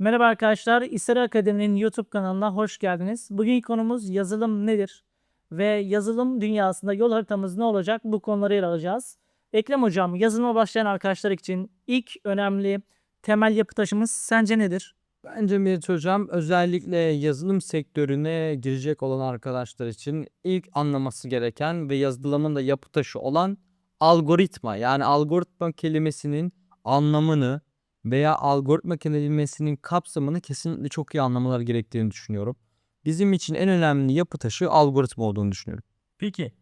Merhaba arkadaşlar, İsra Akademi'nin YouTube kanalına hoş geldiniz. Bugün konumuz yazılım nedir? Ve yazılım dünyasında yol haritamız ne olacak? Bu konuları ele alacağız. Ekrem Hocam, yazılıma başlayan arkadaşlar için ilk önemli temel yapı taşımız sence nedir? Bence Meriç Hocam özellikle yazılım sektörüne girecek olan arkadaşlar için ilk anlaması gereken ve yazılımın da yapı taşı olan algoritma. Yani algoritma kelimesinin anlamını veya algoritma kelimesinin kapsamını kesinlikle çok iyi anlamaları gerektiğini düşünüyorum. Bizim için en önemli yapı taşı algoritma olduğunu düşünüyorum. Peki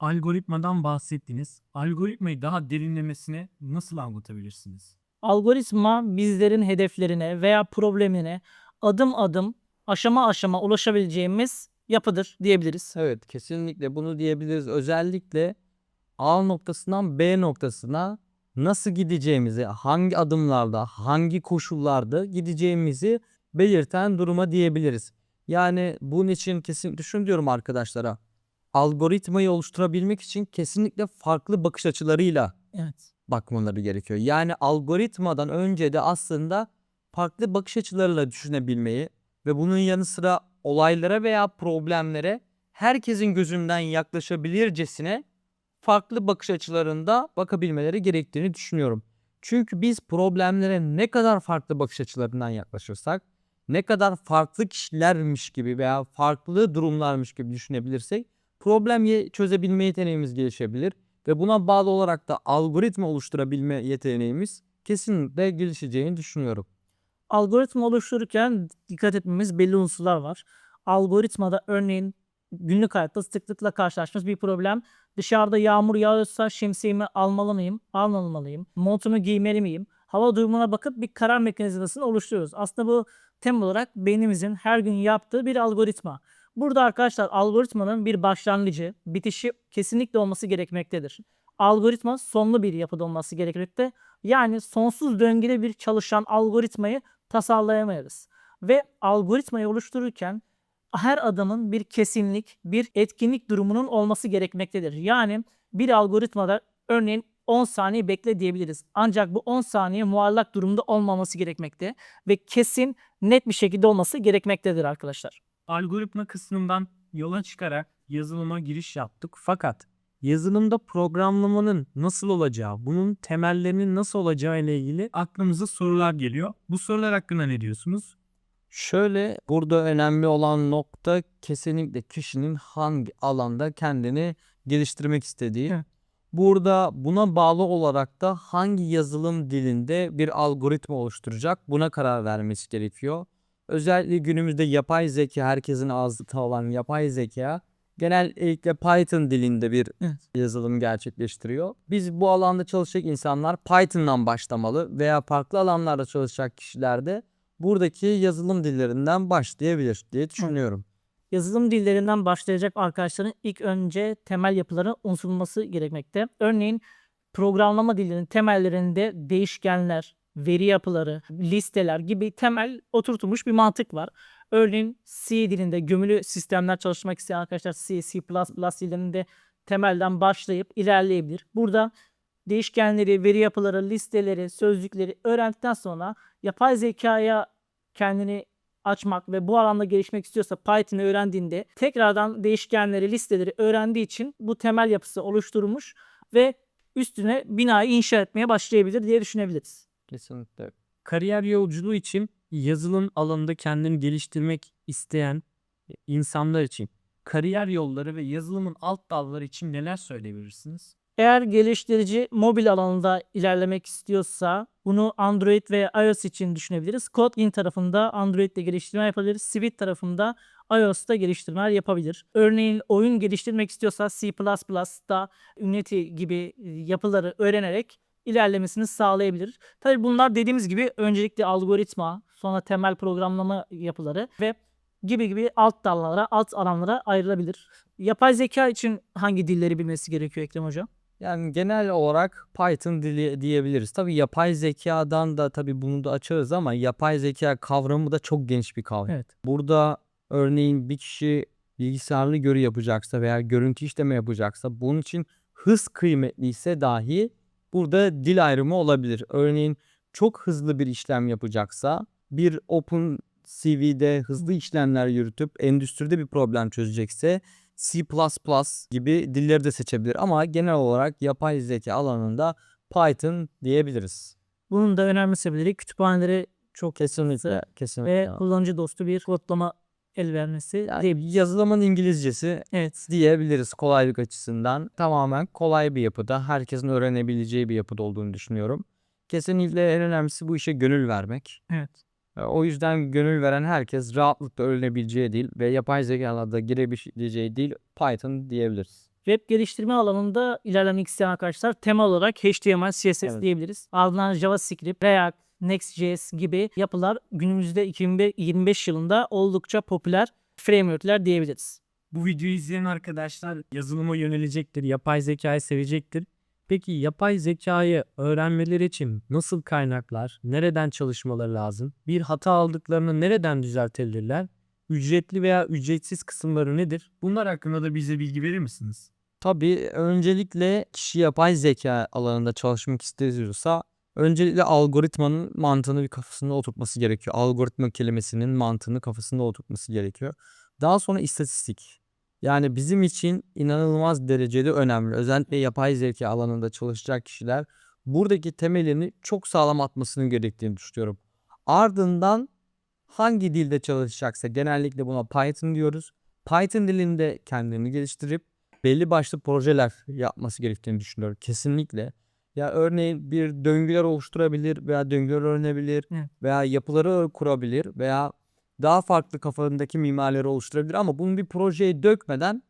algoritmadan bahsettiniz. Algoritmayı daha derinlemesine nasıl anlatabilirsiniz? Algoritma bizlerin hedeflerine veya problemine adım adım, aşama aşama ulaşabileceğimiz yapıdır diyebiliriz. Evet kesinlikle bunu diyebiliriz. Özellikle A noktasından B noktasına nasıl gideceğimizi, hangi adımlarda, hangi koşullarda gideceğimizi belirten duruma diyebiliriz. Yani bunun için kesinlikle şunu diyorum arkadaşlara. Algoritmayı oluşturabilmek için kesinlikle farklı bakış açılarıyla Evet. bakmaları gerekiyor. Yani algoritmadan önce de aslında farklı bakış açılarıyla düşünebilmeyi ve bunun yanı sıra olaylara veya problemlere herkesin gözünden yaklaşabilircesine farklı bakış açılarında bakabilmeleri gerektiğini düşünüyorum. Çünkü biz problemlere ne kadar farklı bakış açılarından yaklaşırsak, ne kadar farklı kişilermiş gibi veya farklı durumlarmış gibi düşünebilirsek problemi çözebilme yeteneğimiz gelişebilir ve buna bağlı olarak da algoritma oluşturabilme yeteneğimiz kesinlikle gelişeceğini düşünüyorum. Algoritma oluştururken dikkat etmemiz belli unsurlar var. Algoritmada örneğin günlük hayatta sıklıkla karşılaştığımız bir problem. Dışarıda yağmur yağıyorsa şemsiyemi almalı mıyım, almamalıyım? Montumu giymeli miyim? Hava durumuna bakıp bir karar mekanizmasını oluşturuyoruz. Aslında bu temel olarak beynimizin her gün yaptığı bir algoritma. Burada arkadaşlar algoritmanın bir başlangıcı, bitişi kesinlikle olması gerekmektedir. Algoritma sonlu bir yapıda olması gerekmekte. Yani sonsuz döngüde bir çalışan algoritmayı tasarlayamayız. Ve algoritmayı oluştururken her adımın bir kesinlik, bir etkinlik durumunun olması gerekmektedir. Yani bir algoritmada örneğin 10 saniye bekle diyebiliriz. Ancak bu 10 saniye muallak durumda olmaması gerekmekte ve kesin, net bir şekilde olması gerekmektedir arkadaşlar. Algoritma kısmından yola çıkarak yazılıma giriş yaptık. Fakat yazılımda programlamanın nasıl olacağı, bunun temellerinin nasıl olacağı ile ilgili aklımıza sorular geliyor. Bu sorular hakkında ne diyorsunuz? Şöyle burada önemli olan nokta kesinlikle kişinin hangi alanda kendini geliştirmek istediği. Evet. Burada buna bağlı olarak da hangi yazılım dilinde bir algoritma oluşturacak buna karar vermesi gerekiyor. Özellikle günümüzde yapay zeka herkesin ağzında olan yapay zeka genellikle Python dilinde bir Evet. yazılım gerçekleştiriyor. Biz bu alanda çalışacak insanlar Python'dan başlamalı veya farklı alanlarda çalışacak kişiler de buradaki yazılım dillerinden başlayabilir diye düşünüyorum. Yazılım dillerinden başlayacak arkadaşların ilk önce temel yapıların unutulması gerekmekte. Örneğin programlama dilinin temellerinde değişkenler, veri yapıları, listeler gibi temel oturtulmuş bir mantık var. Örneğin C dilinde gömülü sistemler çalışmak isteyen arkadaşlar C, C++ dillerinde temelden başlayıp ilerleyebilir. Burada değişkenleri, veri yapıları, listeleri, sözcükleri öğrendikten sonra yapay zekaya kendini açmak ve bu alanda gelişmek istiyorsa Python'ı öğrendiğinde tekrardan değişkenleri, listeleri öğrendiği için bu temel yapısı oluşturmuş ve üstüne binayı inşa etmeye başlayabilir diye düşünebiliriz. Kesinlikle. Kariyer yolculuğu için yazılım alanında kendini geliştirmek isteyen insanlar için kariyer yolları ve yazılımın alt dalları için neler söyleyebilirsiniz? Eğer geliştirici mobil alanında ilerlemek istiyorsa bunu Android ve iOS için düşünebiliriz. Kotlin tarafında Android'de geliştirme yapabilir. Swift tarafında iOS'ta geliştirmeler yapabilir. Örneğin oyun geliştirmek istiyorsa C++'da Unity gibi e, yapıları öğrenerek ilerlemesini sağlayabilir. Tabii bunlar dediğimiz gibi öncelikle algoritma, sonra temel programlama yapıları ve gibi gibi alt dallara, alt alanlara ayrılabilir. Yapay zeka için hangi dilleri bilmesi gerekiyor Ekrem Hocam? Yani genel olarak Python dili diyebiliriz. Tabii yapay zekadan da tabii bunu da açarız ama yapay zeka kavramı da çok geniş bir kavram. Evet. Burada örneğin bir kişi bilgisayarlı görü yapacaksa veya görüntü işleme yapacaksa bunun için hız kıymetliyse dahi burada dil ayrımı olabilir. Örneğin çok hızlı bir işlem yapacaksa bir Open CV'de hızlı işlemler yürütüp endüstride bir problem çözecekse C++ gibi dilleri de seçebilir ama genel olarak yapay zeka alanında Python diyebiliriz. Bunun da önemli sebepleri kütüphaneleri çok Kesinlikle, kesinlikle. ve kullanıcı dostu bir kodlama el vermesi Yani yazılımın İngilizcesi Evet. diyebiliriz kolaylık açısından. Tamamen kolay bir yapıda, herkesin öğrenebileceği bir yapıda olduğunu düşünüyorum. Kesinlikle en önemlisi bu işe gönül vermek. Evet. O yüzden gönül veren herkes rahatlıkla öğrenebileceği dil ve yapay zekalarda girebileceği dil Python diyebiliriz. Web geliştirme alanında ilerlemek isteyen arkadaşlar temel olarak HTML, CSS Evet. diyebiliriz. Ardından JavaScript, React, Next.js gibi yapılar günümüzde 2025 yılında oldukça popüler frameworkler diyebiliriz. Bu videoyu izleyen arkadaşlar yazılıma yönelecektir, yapay zekayı sevecektir. Peki yapay zekayı öğrenmeleri için nasıl kaynaklar, nereden çalışmaları lazım? Bir hata aldıklarını nereden düzeltebilirler? Ücretli veya ücretsiz kısımları nedir? Bunlar hakkında da bize bilgi verir misiniz? Tabii öncelikle kişi yapay zeka alanında çalışmak istiyorsa öncelikle algoritmanın mantığını bir kafasında oturtması gerekiyor. Algoritma kelimesinin mantığını kafasında oturtması gerekiyor. Daha sonra istatistik. Yani bizim için inanılmaz derecede önemli. Özellikle yapay zeka alanında çalışacak kişiler buradaki temelini çok sağlam atmasının gerektiğini düşünüyorum. Ardından hangi dilde çalışacaksa genellikle buna Python diyoruz. Python dilinde kendini geliştirip belli başlı projeler yapması gerektiğini düşünüyorum. Kesinlikle. Ya örneğin bir döngüler oluşturabilir veya döngüler öğrenebilir Evet. veya yapıları kurabilir veya daha farklı kafalarındaki mimarileri oluşturabilir ama bunu bir projeye dökmeden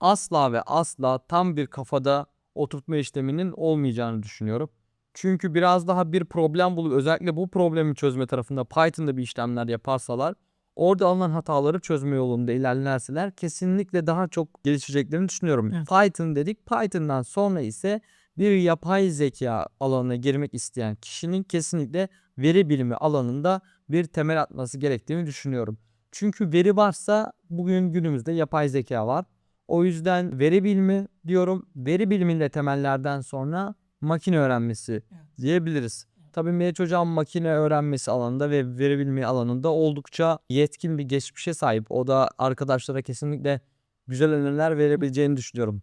asla ve asla tam bir kafada oturtma işleminin olmayacağını düşünüyorum. Çünkü biraz daha bir problem bulup özellikle bu problemi çözme tarafında Python'da bir işlemler yaparsalar orada alınan hataları çözme yolunda ilerlerseler kesinlikle daha çok gelişeceklerini düşünüyorum. Evet. Python dedik. Python'dan sonra ise bir yapay zeka alanına girmek isteyen kişinin kesinlikle veri bilimi alanında bir temel atması gerektiğini düşünüyorum. Çünkü veri varsa bugün günümüzde yapay zeka var. O yüzden veri bilimi diyorum. Veri biliminde temellerden sonra makine öğrenmesi diyebiliriz. Tabii Meriç Hocam makine öğrenmesi alanında ve veri bilimi alanında oldukça yetkin bir geçmişe sahip. O da arkadaşlara kesinlikle güzel öneriler verebileceğini düşünüyorum.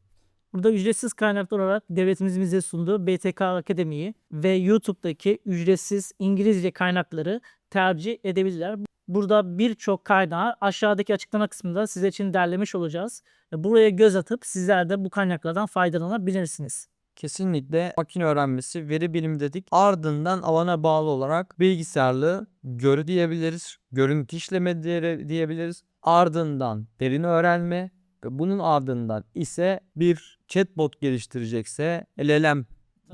Burada ücretsiz kaynaklar olarak devletimizin bize sunduğu BTK Akademi'yi ve YouTube'daki ücretsiz İngilizce kaynakları tercih edebilirler. Burada birçok kaynağı aşağıdaki açıklama kısmında size için derlemiş olacağız. Buraya göz atıp sizler de bu kaynaklardan faydalanabilirsiniz. Kesinlikle makine öğrenmesi, veri bilimi dedik. Ardından alana bağlı olarak bilgisayarlı görü diyebiliriz. Görüntü işleme diye- diyebiliriz. Ardından derin öğrenme bunun ardından ise bir chatbot geliştirecekse LLM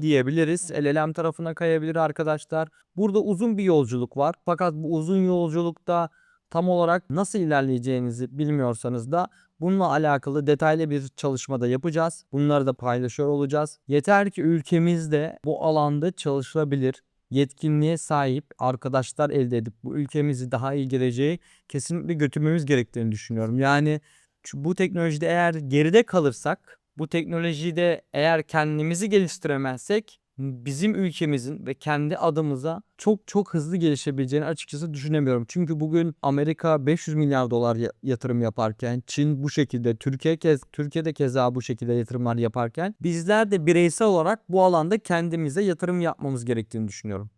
diyebiliriz. LLM tarafına kayabilir arkadaşlar. Burada uzun bir yolculuk var. Fakat bu uzun yolculukta tam olarak nasıl ilerleyeceğinizi bilmiyorsanız da bununla alakalı detaylı bir çalışmada yapacağız. Bunları da paylaşıyor olacağız. Yeter ki ülkemizde bu alanda çalışılabilir, yetkinliğe sahip arkadaşlar elde edip bu ülkemizi daha iyi geleceğe kesinlikle götürmemiz gerektiğini düşünüyorum. Yani şu- bu teknolojide eğer geride kalırsak, bu teknolojide eğer kendimizi geliştiremezsek bizim ülkemizin ve kendi adımıza çok çok hızlı gelişebileceğini açıkçası düşünemiyorum. Çünkü bugün Amerika 500 milyar dolar ya- yatırım yaparken, Çin bu şekilde, Türkiye kez Türkiye'de keza bu şekilde yatırımlar yaparken bizler de bireysel olarak bu alanda kendimize yatırım yapmamız gerektiğini düşünüyorum.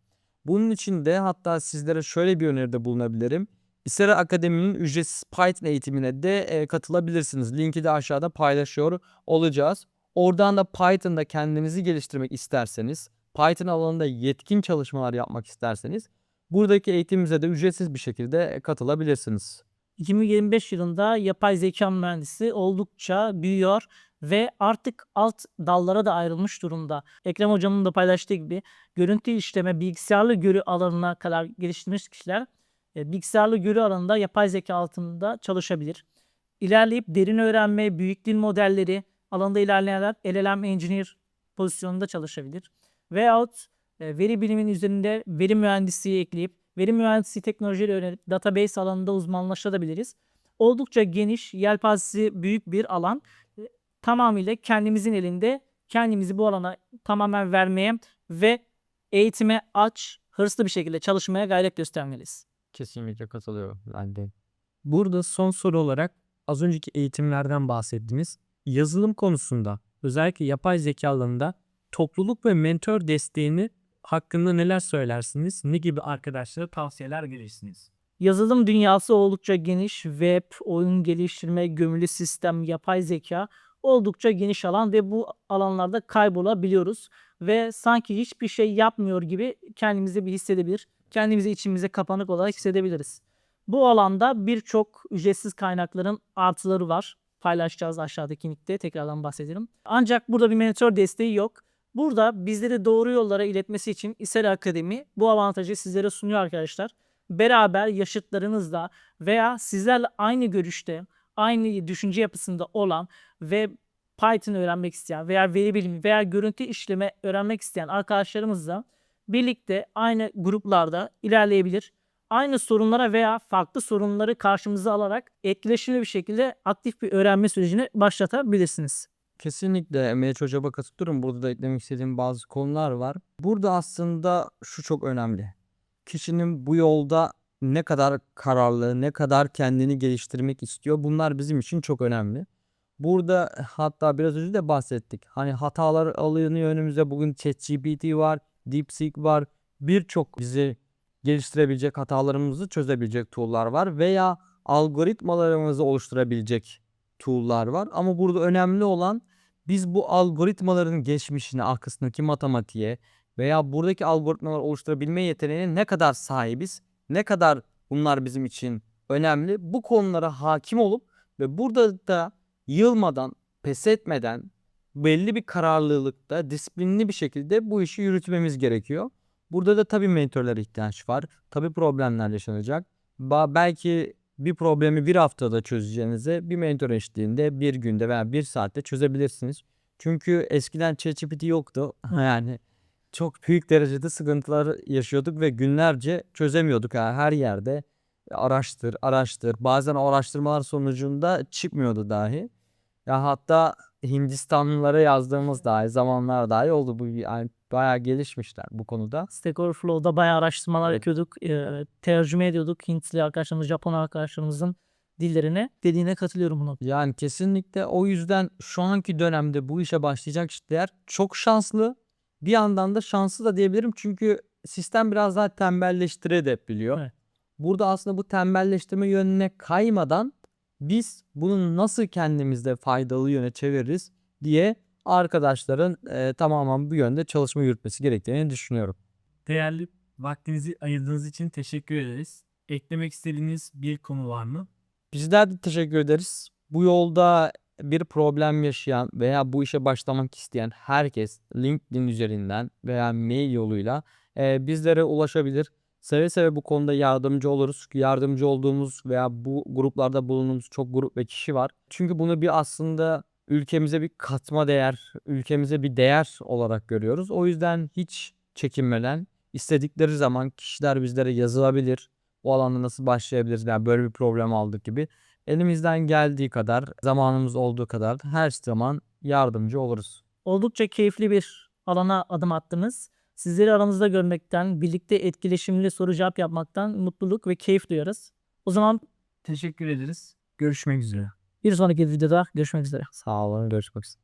Bunun için de hatta sizlere şöyle bir öneride bulunabilirim. İsera Akademi'nin ücretsiz Python eğitimine de e, katılabilirsiniz. Linki de aşağıda paylaşıyor olacağız. Oradan da Python'da kendinizi geliştirmek isterseniz, Python alanında yetkin çalışmalar yapmak isterseniz buradaki eğitimimize de ücretsiz bir şekilde katılabilirsiniz. 2025 yılında yapay zeka mühendisi oldukça büyüyor ve artık alt dallara da ayrılmış durumda. Ekrem hocamın da paylaştığı gibi görüntü işleme, bilgisayarlı görü alanına kadar geliştirmiş kişiler e, bilgisayarlı görü alanında yapay zeka altında çalışabilir. İlerleyip derin öğrenme, büyük dil modelleri alanında ilerleyenler LLM Engineer pozisyonunda çalışabilir. Veyahut e, veri biliminin üzerinde veri mühendisliği ekleyip veri mühendisliği teknolojileri öğrenip database alanında uzmanlaşabiliriz. Oldukça geniş, yelpazesi büyük bir alan. E, Tamamıyla kendimizin elinde kendimizi bu alana tamamen vermeye ve eğitime aç, hırslı bir şekilde çalışmaya gayret göstermeliyiz. Kesinlikle katılıyorum ben de. Burada son soru olarak az önceki eğitimlerden bahsettiniz. Yazılım konusunda özellikle yapay zeka alanında topluluk ve mentor desteğini hakkında neler söylersiniz? Ne gibi arkadaşlara tavsiyeler verirsiniz? Yazılım dünyası oldukça geniş. Web, oyun geliştirme, gömülü sistem, yapay zeka oldukça geniş alan ve bu alanlarda kaybolabiliyoruz. Ve sanki hiçbir şey yapmıyor gibi kendimizi bir hissedebilir. Kendimizi içimize kapanık olarak hissedebiliriz. Bu alanda birçok ücretsiz kaynakların artıları var. Paylaşacağız aşağıdaki linkte tekrardan bahsedelim. Ancak burada bir mentor desteği yok. Burada bizleri doğru yollara iletmesi için İSEL Akademi bu avantajı sizlere sunuyor arkadaşlar. Beraber yaşıtlarınızla veya sizlerle aynı görüşte, aynı düşünce yapısında olan ve Python öğrenmek isteyen veya veri bilimi veya görüntü işleme öğrenmek isteyen arkadaşlarımızla birlikte aynı gruplarda ilerleyebilir. Aynı sorunlara veya farklı sorunları karşımıza alarak etkileşimli bir şekilde aktif bir öğrenme sürecini başlatabilirsiniz. Kesinlikle Meriç Hocam'a katılıyorum. Burada da eklemek istediğim bazı konular var. Burada aslında şu çok önemli. Kişinin bu yolda ne kadar kararlı, ne kadar kendini geliştirmek istiyor bunlar bizim için çok önemli. Burada hatta biraz önce de bahsettik. Hani hatalar alınıyor önümüze. Bugün ChatGPT var, DeepSeek var. Birçok bizi geliştirebilecek, hatalarımızı çözebilecek tool'lar var veya algoritmalarımızı oluşturabilecek tool'lar var. Ama burada önemli olan biz bu algoritmaların geçmişine, arkasındaki matematiğe veya buradaki algoritmaları oluşturabilme yeteneğine ne kadar sahibiz, ne kadar bunlar bizim için önemli. Bu konulara hakim olup ve burada da yılmadan, pes etmeden belli bir kararlılıkta, disiplinli bir şekilde bu işi yürütmemiz gerekiyor. Burada da tabii mentorlara ihtiyaç var. Tabii problemler yaşanacak. Ba- belki bir problemi bir haftada çözeceğinize bir mentor eşliğinde bir günde veya bir saatte çözebilirsiniz. Çünkü eskiden ChatGPT yoktu. Yani çok büyük derecede sıkıntılar yaşıyorduk ve günlerce çözemiyorduk. Yani her yerde araştır, araştır. Bazen o araştırmalar sonucunda çıkmıyordu dahi. Ya hatta Hindistanlılara yazdığımız dahi zamanlar dahi oldu. Bu yani bayağı gelişmişler bu konuda. Stack Overflow'da bayağı araştırmalar yapıyorduk. Eee, tercüme ediyorduk Hintli arkadaşlarımız, Japon arkadaşlarımızın dillerine. Dediğine katılıyorum bunu. Yani kesinlikle o yüzden şu anki dönemde bu işe başlayacak kişiler çok şanslı. Bir yandan da şanslı da diyebilirim çünkü sistem biraz daha tembelleştirebiliyor. Evet. Burada aslında bu tembelleştirme yönüne kaymadan biz bunu nasıl kendimizde faydalı yöne çeviririz diye arkadaşların e, tamamen bu yönde çalışma yürütmesi gerektiğini düşünüyorum. Değerli vaktinizi ayırdığınız için teşekkür ederiz. Eklemek istediğiniz bir konu var mı? Bizler de teşekkür ederiz. Bu yolda bir problem yaşayan veya bu işe başlamak isteyen herkes LinkedIn üzerinden veya mail yoluyla e, bizlere ulaşabilir. Seve seve bu konuda yardımcı oluruz. Yardımcı olduğumuz veya bu gruplarda bulunduğumuz çok grup ve kişi var. Çünkü bunu bir aslında ülkemize bir katma değer, ülkemize bir değer olarak görüyoruz. O yüzden hiç çekinmeden istedikleri zaman kişiler bizlere yazılabilir. Bu alanda nasıl başlayabiliriz? Yani böyle bir problem aldık gibi. Elimizden geldiği kadar, zamanımız olduğu kadar her zaman yardımcı oluruz. Oldukça keyifli bir alana adım attınız. Sizleri aramızda görmekten, birlikte etkileşimli soru cevap yapmaktan mutluluk ve keyif duyarız. O zaman Teşekkür ederiz. Görüşmek üzere. bir sonraki videoda görüşmek üzere. Sağ olun, görüşmek üzere.